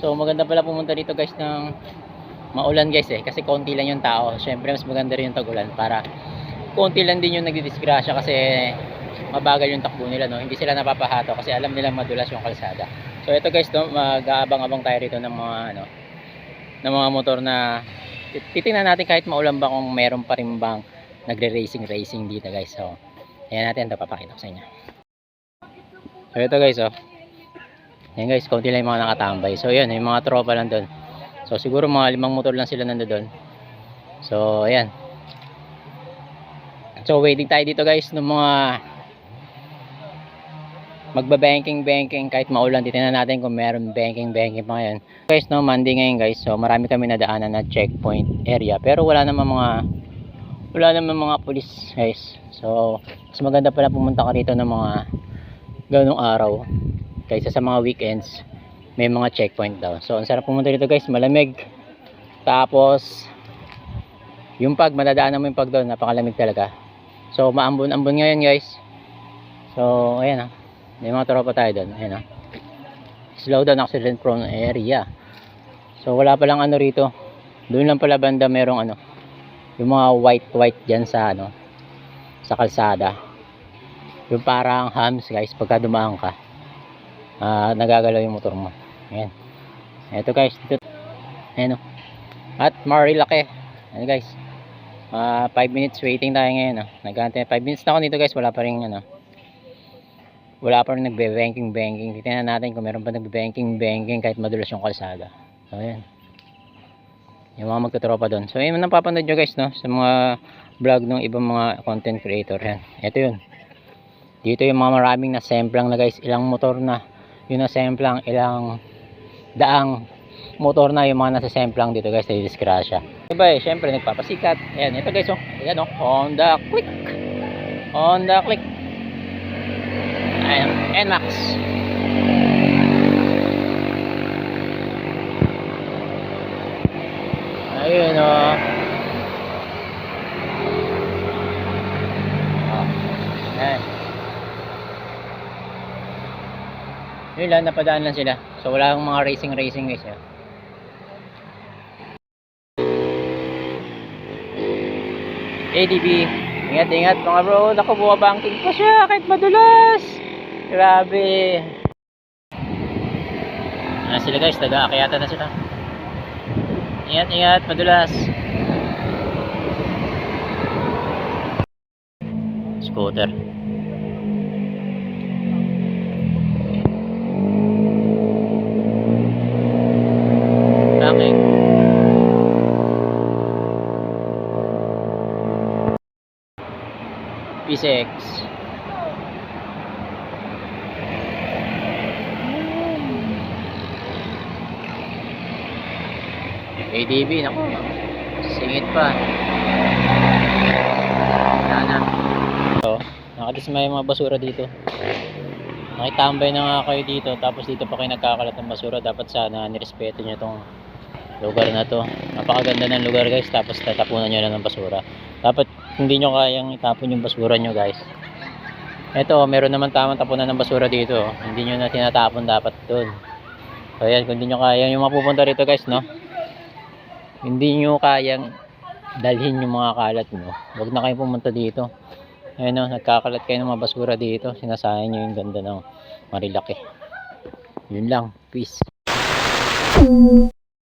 So maganda pala pumunta dito guys ng maulan guys eh kasi konti lang yung tao. Syempre mas maganda rin yung tag-ulan para konti lang din yung nagdidisgrasya kasi mabagal yung takbo nila no. Hindi sila napapahato kasi alam nila madulas yung kalsada. So ito guys no, mag-aabang-abang tayo rito ng mga ano ng mga motor na titingnan natin kahit maulan ba kung meron pa rin bang nagre-racing racing dito guys. So ayan natin ito papakita ko sa inyo. So ito guys oh. Ayan guys, konti lang yung mga nakatambay. So yun, yung mga tropa lang doon. So siguro mga limang motor lang sila nandoon. So ayan. So waiting tayo dito guys ng mga magba-banking banking kahit maulan titingnan natin kung meron banking banking pa ngayon. Guys no, Monday ngayon guys. So marami kami nadaanan na checkpoint area pero wala namang mga wala namang mga pulis guys. So mas maganda pala pumunta ka rito ng mga ganong araw kaysa sa mga weekends may mga checkpoint daw. So ang sarap pumunta dito guys, malamig. Tapos yung pag madadaanan mo yung pag doon, napakalamig talaga. So maambon-ambon ngayon guys. So ayan ah. May mga tropa tayo doon. Ayan ah. Slow down accident prone area. So wala pa lang ano rito. Doon lang pala banda merong ano. Yung mga white white diyan sa ano sa kalsada. Yung parang hams guys pagka dumaan ka. Ah, nagagalaw yung motor mo. Ayan. Ito guys, dito. Ayan oh. At Marilaki. Ayan guys. Ah, 5 minutes waiting tayo ngayon. Oh. Nagantay 5 minutes na ako dito guys, wala pa rin ano. Wala pa rin nagbe-banking banking. Titingnan natin kung meron pa nagbe-banking banking kahit madulas yung kalsada. So ayan. Yung mga magtutropa doon. So yun napapanood nyo guys no sa mga vlog ng ibang mga content creator. Yan. Ito yun. Dito yung mga maraming na semplang na guys. Ilang motor na. Yung na semplang. Ilang daang motor na yung mga nasa semplang dito guys. Sa disgrasya. Diba eh. Syempre nagpapasikat. Ayan. Ito guys oh. Ayan oh. Honda Click. Honda Click. Ayan. NMAX. Ayun. Oh. Ayan. Yun lang, napadaan lang sila. So wala akong mga racing racing guys. Eh. ADB. Ingat, ingat mga bro. Naku, bumabanking pa siya kahit madulas. Grabe. Ano sila guys, nag-aakyata na sila. Ingat, ingat, madulas. Scooter. P6. ADB, naku. Singit pa. Sana. So, nakadismay yung mga basura dito. Nakitambay na nga kayo dito, tapos dito pa kayo nagkakalat ng basura. Dapat sana nirespeto nyo itong lugar na to. Napakaganda ng lugar guys, tapos tatapunan nyo lang ng basura. Dapat hindi nyo kayang itapon yung basura nyo guys. Ito, meron naman tamang tapunan ng basura dito. Hindi nyo na tinatapon dapat doon. So ayan, kung hindi nyo kaya yung mapupunta rito guys, no? Hindi nyo kayang dalhin yung mga kalat nyo. Huwag na kayo pumunta dito. Ayun no, nagkakalat kayo ng mga basura dito. Sinasayang nyo yung ganda ng Marilaki. Yun lang. Peace.